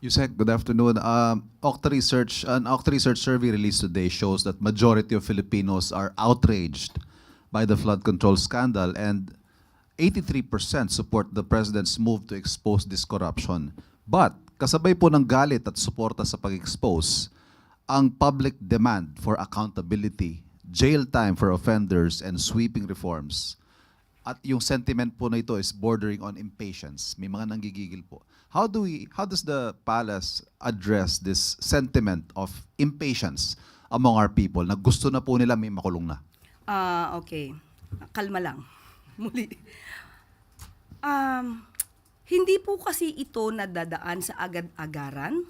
Yusek, good afternoon. Um, Octa Research, an Octa Research survey released today shows that majority of Filipinos are outraged by the flood control scandal and 83% support the president's move to expose this corruption. But kasabay po ng galit at suporta sa pag-expose, ang public demand for accountability, jail time for offenders, and sweeping reforms. At yung sentiment po na ito is bordering on impatience. May mga nanggigigil po. How do we how does the palace address this sentiment of impatience among our people na gusto na po nila may makulong na? Ah, okay. Kalma lang. Muli. Um, hindi po kasi ito nadadaan sa agad-agaran.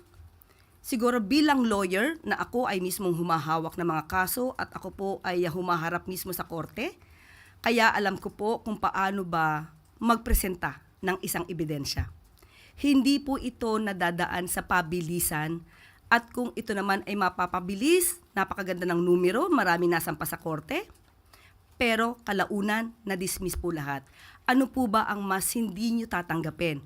Siguro bilang lawyer na ako ay mismong humahawak ng mga kaso at ako po ay humaharap mismo sa korte. Kaya alam ko po kung paano ba magpresenta ng isang ebidensya. Hindi po ito nadadaan sa pabilisan at kung ito naman ay mapapabilis, napakaganda ng numero, marami nasampa sa korte, pero kalaunan, na-dismiss po lahat. Ano po ba ang mas hindi nyo tatanggapin?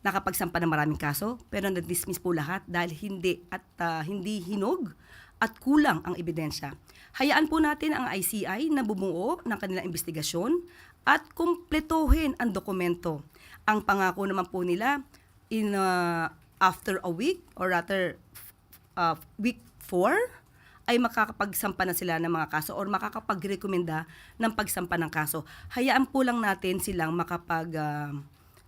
Nakapagsampa ng maraming kaso, pero na-dismiss po lahat dahil hindi at ah, hindi hinog at kulang ang ebidensya. Hayaan po natin ang ICI na bumuo ng kanilang investigasyon at kumpletuhin ang dokumento. Ang pangako naman po nila in ah, after a week or rather uh, week 4 ay makakapagsampa na sila ng mga kaso or makakapagrekomenda ng pagsampa ng kaso. Hayaan po lang natin silang makapag ah,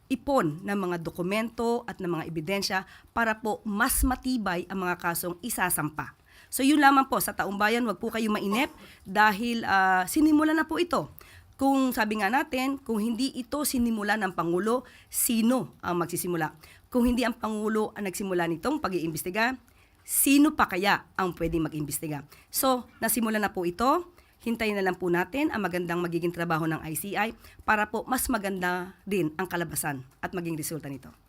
ipon ng mga dokumento at ng mga ebidensya para po mas matibay ang mga kasong isasampa. So yun lamang po sa taong bayan, wag po kayong mainip dahil ah, sinimula na po ito. Kung sabi nga natin, kung hindi ito sinimula ng Pangulo, sino ang magsisimula? Kung hindi ang Pangulo ang nagsimula nitong pag-iimbestiga, sino pa kaya ang pwedeng mag-imbestiga? So, nasimula na po ito. Hintayin na lang po natin ang magandang magiging trabaho ng ICI para po mas maganda din ang kalabasan at maging resulta nito.